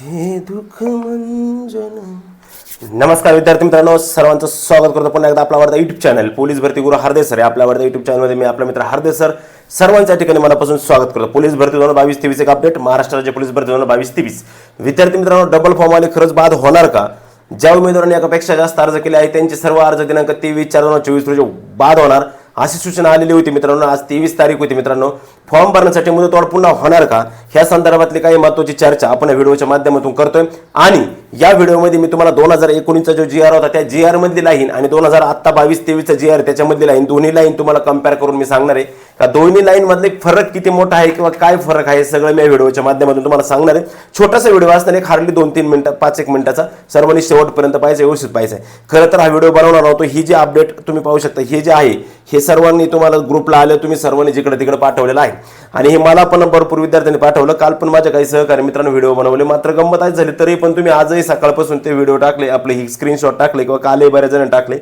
हे दुःख मंजन. नमस्कार विद्यार्थी मित्रांनो सर्वांचं स्वागत करतो पुन्हा एकदा आपला आवडता युट्यूब चॅनल पोलीस भरती गुरु हरदे सर आपल्या आवडत्या युट्यूब चॅनलमध्ये मी आपला मित्र हरदे सर सर्वांच्या ठिकाणी मनापासून स्वागत करतो. पोलीस भरती दोन बावीस तेवीस एक अपडेट महाराष्ट्र राज्य पोलीस भरती दोन बावीस तेवीस. विद्यार्थी मित्रांनो डबल फॉर्म आले खरंच बाद होणार का? ज्या उमेदवारांनी एकापेक्षा जास्त अर्ज केले आहे त्यांचे सर्व अर्ज दिनांक तेवीस चार दोन हजार चोवीस रोजी बाद होणार. अशी सूचना आलेली होती मित्रांनो. आज तेवीस तारीख होती मित्रांनो. फॉर्म भरण्यासाठी मुदतवाढ पुन्हा होणार का? ह्या संदर्भातली काही महत्वाची चर्चा आपण या व्हिडिओच्या माध्यमातून करतोय. आणि या व्हिडिओमध्ये मी तुम्हाला दोन हजार एकोणीसचा जो जी आर होता त्या जी आर मधली लाईन आणि दोन हजार आत्ता बावीस तेवीसचा जी आर त्याच्यामधली लाईन दोन्ही लाईन तुम्हाला कंपेअर करून मी सांगणार आहे. का दोन्ही लाईन मधले फरक किती मोठा आहे किंवा काय फरक आहे सगळं मी या व्हिडिओच्या माध्यमातून तुम्हाला सांगणार आहे. छोटासा व्हिडिओ असताना एक हार्डली दोन तीन मिनिटं पाच एक मिनिटाचा सर्वांनी शेवटपर्यंत पाहिजे व्यवस्थित पाहिजे खरं तर हा व्हिडिओ बनवणार होतो ही जी अपडेट तुम्ही पाहू शकता हे जे आहे हे सर्वांनी तुम्हाला ग्रुपला आलं तुम्ही सर्वांनी जिकडे तिकडे पाठवलेलं आहे. आणि हे मला पण भरपूर विद्यार्थ्यांनी पाठवलं. काल पण माझ्या काही सहकारी मित्रांनो व्हिडिओ बनवले. मात्र गंमत आज झाली. तरी पण तुम्ही आजही सकाळपासून ते व्हिडिओ टाकले. आपले ही स्क्रीनशॉट टाकले किंवा कालही बऱ्याच जण टाकले.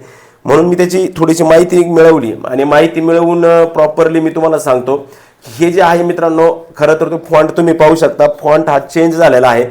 म्हणून मी त्याची थोडीशी माहिती मिळवली. आणि माहिती मिळवून प्रॉपरली मी तुम्हाला सांगतो. हे जे आहे मित्रांनो खरं तर तो फॉन्ट तुम्ही पाहू शकता. फॉन्ट हा चेंज झालेला आहे.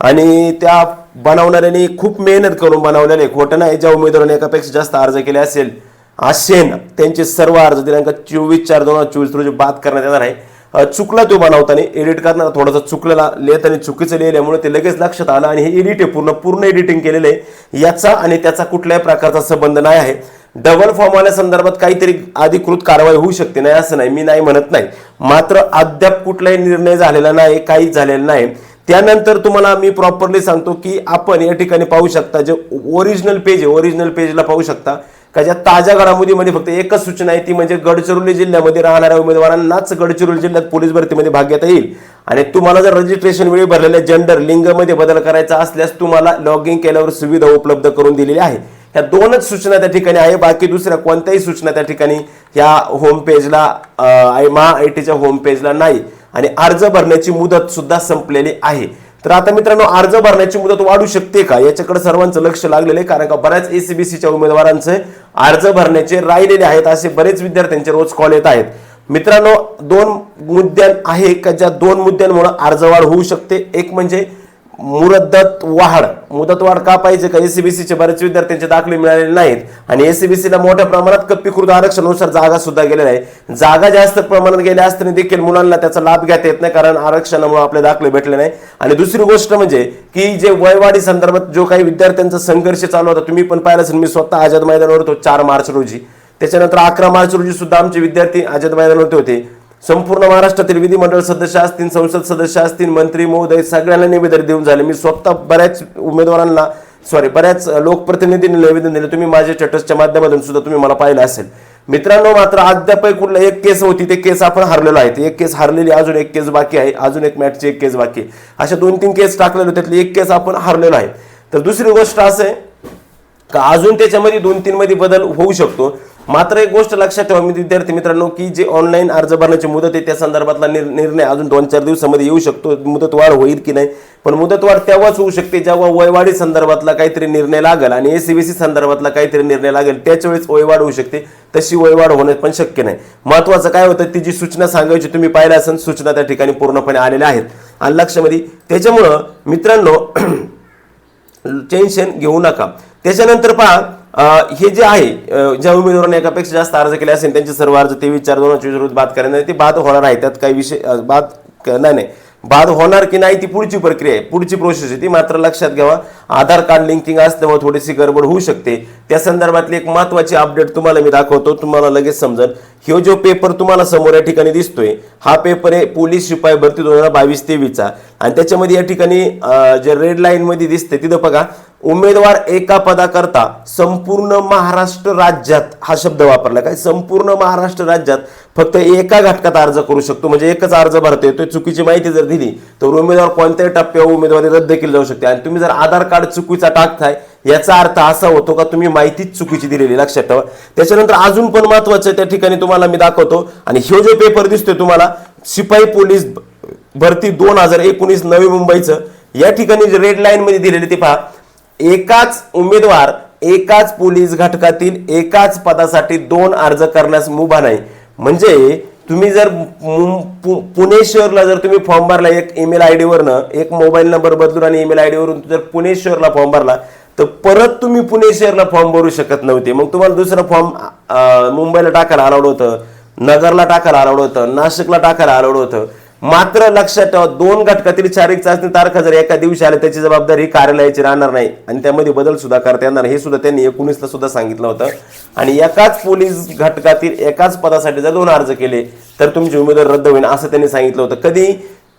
आणि त्या बनवणाऱ्यांनी खूप मेहनत करून बनवलेले खोटं नाही. ज्या उमेदवाराने एकापेक्षा जास्त अर्ज केले असेल आशेन त्यांचे सर्व अर्ज दिनांक चोवीस चार दोन हजार चोवीस रोजी बाद करण्यात येणार आहे. चुकला तो बनवताना एडिट करताना थोडासा चुकलेला लिहिताना चुकीचं लिहिल्यामुळे ते लगेच लक्षात आलं आणि हे एडिट आहे पूर्ण पूर्ण एडिटिंग केलेलं आहे. याचा आणि त्याचा कुठल्याही प्रकारचा संबंध नाही आहे. डबल फॉर्म आल्या संदर्भात काहीतरी अधिकृत कारवाई होऊ शकते. नाही असं नाही. मी नाही म्हणत नाही. मात्र अद्याप कुठलाही निर्णय झालेला नाही काहीच झालेलं नाही. त्यानंतर तुम्हाला मी प्रॉपरली सांगतो की आपण या ठिकाणी पाहू शकता जे ओरिजिनल पेज आहे. ओरिजिनल पेजला पाहू शकता. का ज्या ताज्या घडामोडीमध्ये फक्त एकच सूचना आहे ती म्हणजे गडचिरोली जिल्ह्यामध्ये राहणाऱ्या उमेदवारांनाच गडचिरोली जिल्ह्यात पोलीस भरतीमध्ये भाग घेता येईल. आणि तुम्हाला जर रजिस्ट्रेशन वेळी भरलेल्या जेंडर लिंगमध्ये बदल करायचा असल्यास तुम्हाला लॉगिंग केल्यावर सुविधा उपलब्ध करून दिलेली आहे. ह्या दोनच सूचना त्या ठिकाणी आहे बाकी दुसऱ्या कोणत्याही सूचना त्या ठिकाणी ह्या होम पेजला महा आय टीच्या होम पेजला नाही. आणि अर्ज भरण्याची मुदत सुद्धा संपलेली आहे. तर आता मित्रांनो अर्ज भरण्याची मुदत वाढू शकते का? याच्याकडे सर्वांचं लक्ष लागलेलं आहे कारण का बऱ्याच एसीबीसीच्या उमेदवारांचे अर्ज भरण्याचे राहिलेले आहेत असे बरेच विद्यार्थ्यांचे रोज कॉल येत आहेत. मित्रांनो दोन मुद्द्यां आहे का? ज्या दोन मुद्द्यांमुळे अर्जवाढ होऊ शकते. एक म्हणजे मुदत वाढ मुदतवाढ का पाहिजे? का एसीबीसीचे बरेच विद्यार्थ्यांचे दाखले मिळालेले नाहीत आणि एसीबीसीला मोठ्या प्रमाणात कप्पीकृत आरक्षणानुसार जागा सुद्धा गेलेल्या आहे. जागा जास्त प्रमाणात गेल्या असताना देखील मुलांना त्याचा लाभ घेता येत नाही कारण आरक्षणामुळे आपले दाखले भेटले नाही. आणि दुसरी गोष्ट म्हणजे की जे वयवाढी संदर्भात जो काही विद्यार्थ्यांचा संघर्ष चालू होता तुम्ही पण पाहिलं असेल मी स्वतः आझाद मैदानावर होतो चार मार्च रोजी. त्याच्यानंतर अकरा मार्च रोजी सुद्धा आमचे विद्यार्थी आझाद मैदानावरती होते. संपूर्ण महाराष्ट्रातील विधिमंडळ सदस्य असतील संसद सदस्य असतील मंत्री महोदय सगळ्यांना निवेदन देऊन झाले. मी स्वतः बऱ्याच उमेदवारांना सॉरी बऱ्याच लोकप्रतिनिधींनी निवेदन दिले. तुम्ही माझ्या स्टेटसच्या माध्यमातून सुद्धा तुम्ही मला पाहिलं असेल. मित्रांनो मात्र अद्याप कुठलं एक केस होती ते केस आपण हरलेलो आहे. एक केस हरलेली अजून एक केस बाकी आहे. अजून एक मॅटची एक केस बाकी आहे. अशा दोन तीन केस टाकलेले होते, त्यातली एक केस आपण हरलेलो आहे. तर दुसरी गोष्ट असं आहे का अजून त्याच्यामध्ये दोन तीन मध्ये बदल होऊ शकतो? मात्र एक गोष्ट लक्षात ठेवा मी विद्यार्थी मित्रांनो की जे ऑनलाईन अर्ज भरण्याची मुदत आहे त्या संदर्भातला निर्णय अजून दोन चार दिवसामध्ये येऊ शकतो. मुदतवाढ होईल की नाही? पण मुदतवाढ तेव्हाच होऊ शकते जेव्हा वयवाढी संदर्भातला काहीतरी निर्णय लागेल आणि एसीबीसी संदर्भातला काहीतरी निर्णय लागेल. त्याच वेळेस वयवाढ होऊ शकते. तशी वयवाढ होणे पण शक्य नाही. महत्वाचं काय होतं? ती जी सूचना सांगायची तुम्ही पाहिल्या असेल सूचना त्या ठिकाणी पूर्णपणे आलेल्या आहेत. आणि लक्षामध्ये त्याच्यामुळं मित्रांनो टेन्शन घेऊ नका. त्याच्यानंतर पहा हे जे आहे ज्या उमेदवारांनी एकापेक्षा जास्त अर्ज केले असेल त्यांचे सर्व अर्ज तेवीस चार दोन हजार चोवीस रोज बाद करणार ते बाद होणार आहे त्यात काही विषय बाद नाही नाही. बाद होणार की नाही ती पुढची प्रक्रिया आहे पुढची प्रोसेस आहे. ती मात्र लक्षात घ्यावा. आधार कार्ड लिंकिंग असल्यामुळे थोडीशी गडबड होऊ शकते. त्या संदर्भातली एक महत्वाची अपडेट तुम्हाला मी दाखवतो. तुम्हाला लगेच समजेल. हे जो पेपर तुम्हाला समोर या ठिकाणी दिसतोय हा पेपर आहे पोलीस शिपाई भरती दोन हजार बावीस तेवीसचा. आणि त्याच्यामध्ये या ठिकाणी जे रेड लाईन मध्ये दिसते तिथं बघा उमेदवार एका पदाकरता संपूर्ण महाराष्ट्र राज्यात हा शब्द वापरला. काय? संपूर्ण महाराष्ट्र राज्यात फक्त एका घटकात अर्ज करू शकतो. म्हणजे एकच अर्ज भरता येतो चुकीची माहिती जर दिली तर उमेदवार कोणत्याही टप्प्यावर उमेदवारी रद्द केली जाऊ शकते. आणि तुम्ही जर आधार कार्ड चुकीचा टाकताय याचा अर्थ असा होतो का तुम्ही माहितीच चुकीची दिलेली लक्षात ठेवा. त्याच्यानंतर अजून पण महत्वाचं त्या ठिकाणी तुम्हाला मी दाखवतो. आणि हे जो पेपर दिसतोय तुम्हाला शिपाई पोलीस भरती दोन हजार एकोणीस नवी मुंबईचं या ठिकाणी जे रेड लाईन मध्ये दिलेले ते पहा. एकाच उमेदवार एकाच पोलीस घटकातील एकाच पदासाठी दोन अर्ज करण्यास मुभा नाही. म्हणजे तुम्ही जर पु- पुणे शहरला जर तुम्ही फॉर्म भरला एक ईमेल आय डीवरनं एक मोबाईल नंबर बदलून आणि ईमेल आय डीवरून जर पुणे शहरला फॉर्म भरला तर परत तुम्ही पुणे शहरला फॉर्म भरू शकत नव्हते. मग तुम्हाला दुसरा फॉर्म मुंबईला टाकायला अलाउड होतं नगरला टाकायला अलाउड होतं नाशिकला टाकायला अलाउड होतं. मात्र लक्षात ठेवा दोन घटकातील शारीरिक चाचणी तारखा जर एका दिवशी आल्या त्याची जबाबदारी कार्यालयाची राहणार नाही. आणि त्यामध्ये बदल सुद्धा करता येणार हे सुद्धा त्यांनी एकोणीसला सुद्धा सांगितलं होतं. आणि एकाच पोलीस घटकातील एकाच पदासाठी जर दोन अर्ज केले तर तुमची उमेदवार रद्द होईल असं त्यांनी सांगितलं होतं. कधी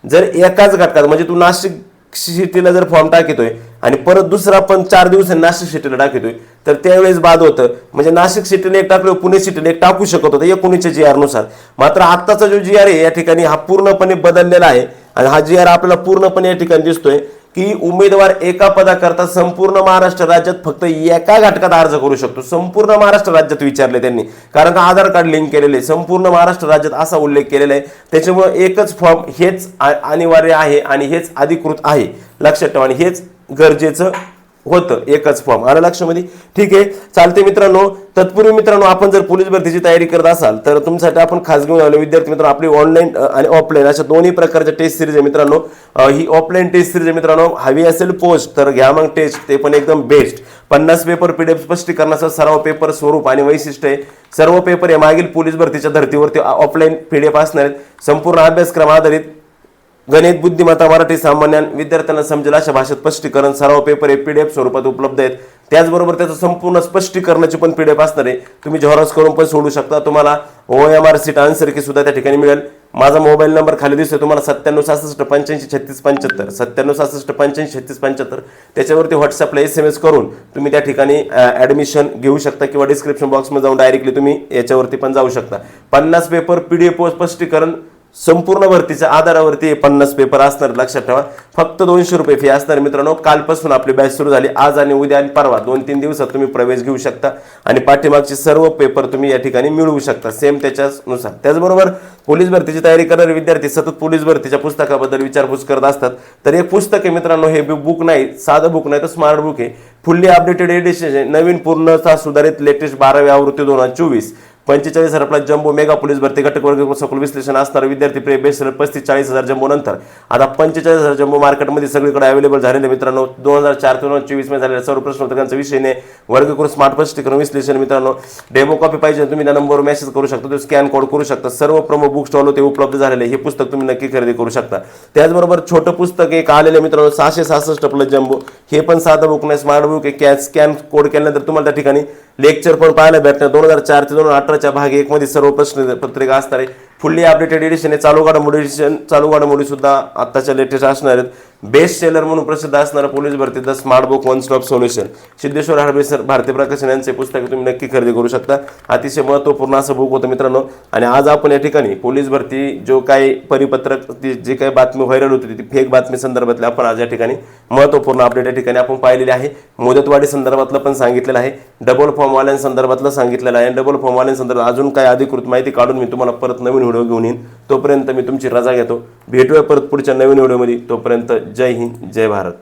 जर एकाच घटकात म्हणजे तू नाशिक सिटीला जर फॉर्म टाकतोय आणि परत दुसरा पण चार दिवसांनी नाशिक सिटीला टाकतोय. तर त्यावेळेस बाद होतं. म्हणजे नाशिक सिटीने एक टाकलं पुणे सिटीने एक टाकू शकत होतं एकोणीसच्या जी आरनुसार मात्र आत्ताचा जो जी आर आहे या ठिकाणी हा पूर्णपणे बदललेला आहे. आणि हा जी आर आपल्याला पूर्णपणे या ठिकाणी दिसतोय की उमेदवार एका पदाकरता संपूर्ण महाराष्ट्र राज्यात फक्त एका घटकात अर्ज करू शकतो. संपूर्ण महाराष्ट्र राज्यात विचारले त्यांनी. कारण का आधार कार्ड लिंक केलेले आहे. संपूर्ण महाराष्ट्र राज्यात असा उल्लेख केलेला आहे. त्याच्यामुळे एकच फॉर्म हेच अनिवार्य आहे आणि हेच अधिकृत आहे. लक्षात ठेवा आणि हेच गरजेचं होतं एकच फॉर्म आलं लक्षामध्ये? ठीक? आहे चालते मित्रांनो. तत्पूर्वी मित्रांनो आपण जर पोलीस भरतीची तयारी करत असाल तर तुमच्यासाठी आपण खासगी आलो. विद्यार्थी मित्रांनो आपली ऑनलाईन आणि ऑफलाईन अशा दोन्ही प्रकारच्या टेस्ट सिरीज आहे मित्रांनो. ही ऑफलाईन टेस्ट सिरीज आहे मित्रांनो. हवी असेल पोस्ट तर घ्या मग टेस्ट ते पण एकदम बेस्ट पन्नास पेपर पीडीएफ स्पष्टीकरणाचा सराव पेपर स्वरूप आणि वैशिष्ट्य आहे. सर्व पेपर हे मागील पोलीस भरतीच्या धर्तीवरती ऑफलाईन पीडीएफ असणार आहेत. संपूर्ण अभ्यासक्रम आधारित गणित बुद्धिमत्ता मराठी सामान्य विद्यार्थ्यांना समजेल अशा भाषेत स्पष्टीकरण. सराव पेपर हे पीडीएफ स्वरूपात उपलब्ध आहेत. त्याचबरोबर त्याचं संपूर्ण स्पष्टीकरणाची पण पीडीएफ असणार आहे. तुम्ही झेरॉक्स करून पण सोडू शकता. तुम्हाला O M R sheet answer key सुद्धा त्या ठिकाणी मिळेल. माझा मोबाईल नंबर खाली दिसतोय. तुम्हाला सत्त्याण्णव सहासष्ट पंच्याऐंशी छत्तीस पंच्याहत्तर. सत्त्याण्णव सहासष्ट पंच्याऐंशी छत्तीस पंच्याहत्तर. त्याच्यावरती व्हॉट्सअपला एस एम एस करून तुम्ही त्या ठिकाणी ॲडमिशन घेऊ शकता किंवा डिस्क्रिप्शन बॉक्समध्ये जाऊन डायरेक्टली तुम्ही याच्यावरती पण जाऊ शकता. पन्नास पेपर पी डी एफ स्पष्टीकरण संपूर्ण भरतीच्या आधारावरती पन्नास पेपर असणार लक्षात ठेवा. फक्त दोनशे रुपये फी असणार मित्रांनो. कालपासून आपली बॅच सुरू झाली. आज आणि उद्या आणि परवा. दोन तीन दिवसात तुम्ही प्रवेश घेऊ शकता. आणि पाठीमागचे सर्व पेपर तुम्ही या ठिकाणी मिळवू शकता. सेम त्याच्यानुसार. त्याचबरोबर पोलीस भरतीची तयारी करणारे विद्यार्थी सतत पोलीस भरतीच्या पुस्तकाबद्दल विचारपूस करत असतात. तर हे पुस्तक आहे मित्रांनो हे बुक नाही. साधं बुक नाही तर स्मार्ट बुक आहे. फुल्ली अपडेटेड एडिशन नवीन पूर्णतः सुधारित लेटेस्ट बारावी आवृत्ती दोन हजार चोवीस. पंचेचाळीस हजार प्लस जम्बो मेगा पोलीस भरती घटक वर्ग सखोल विश्लेषण असणार विद्यार्थी प्रिय बेस्ट सेलर पस्तीस चाळीस हजार जम्बो नंतर. आता पंचेचाळीस हजार जम्बो मार्केटमध्ये सगळीकडे अवेलेबल झालेले मित्रांनो दोन हजार चार ते दोन चोवीसमध्ये चोवीसमध्ये झालेल्या सर्व प्रश्न उत्तरांचा विषयने वर्ग करून स्मार्ट स्टिकर विश्लेषण मित्रांनो डेमो कॉपी पाहिजे तुम्ही त्या नंबरवर मेसेज करू शकता तो स्कॅन कोड करू शकता. सर्व प्रमुख बुक स्टॉल ते उपलब्ध झालेले हे पुस्तक तुम्ही नक्की खरेदी करू शकता. त्याचबरोबर छोटं पुस्तक एक आलेलं मित्रांनो सहाशे सहासष्ट प्लस जम्बो. हे पण साधं बुक नाही स्मार्ट बुक आहे. कॅ स्कॅन कोड केल्यानंतर तुम्हाला त्या ठिकाणी लेक्चर पण पाहायला भेटणार दोन हजार चार ते दोन हजार अठराच्या भाग एकमध्ये सर्व प्रश्न पत्रिका असणार आहे फुल्ली अपडेटेड एडिशन आहे. चालू घडामोडी एडिशन चालू घडामोडी सुद्धा. आत्ताच्या लेटेस्ट असणार आहेत. बेस्ट सेलर म्हणून प्रसिद्ध असणारं पोलीस भरती the smart book one stop solution Siddheshwar Hadbe sir Bharatiya Prakashan यांचे पुस्तक तुम्ही नक्की खरेदी करू शकता. अतिशय महत्त्वपूर्ण असं बुक होतं मित्रांनो. आणि आज आपण या ठिकाणी पोलीस भरती जो काही परिपत्रक ती जी काही बातमी व्हायरल होती ती फेक बातमी संदर्भातली आपण आज या ठिकाणी महत्त्वपूर्ण अपडेट या ठिकाणी आपण पाहिलेली आहे. मुदतवाढी संदर्भातलं पण सांगितलेलं आहे. डबल फॉर्मवाल्यांसंदर्भातलं संदर्भातलं सांगितलेलं आहे. डबल फॉर्म अजून काय अधिकृत माहिती काढून मी तुम्हाला परत नवीन व्हिडिओ घेऊन येईन. तोपर्यंत मी तुमची रजा घेतो. भेटूया परत पुढच्या नवीन व्हिडिओमध्ये. तोपर्यंत जय हिंद जय भारत.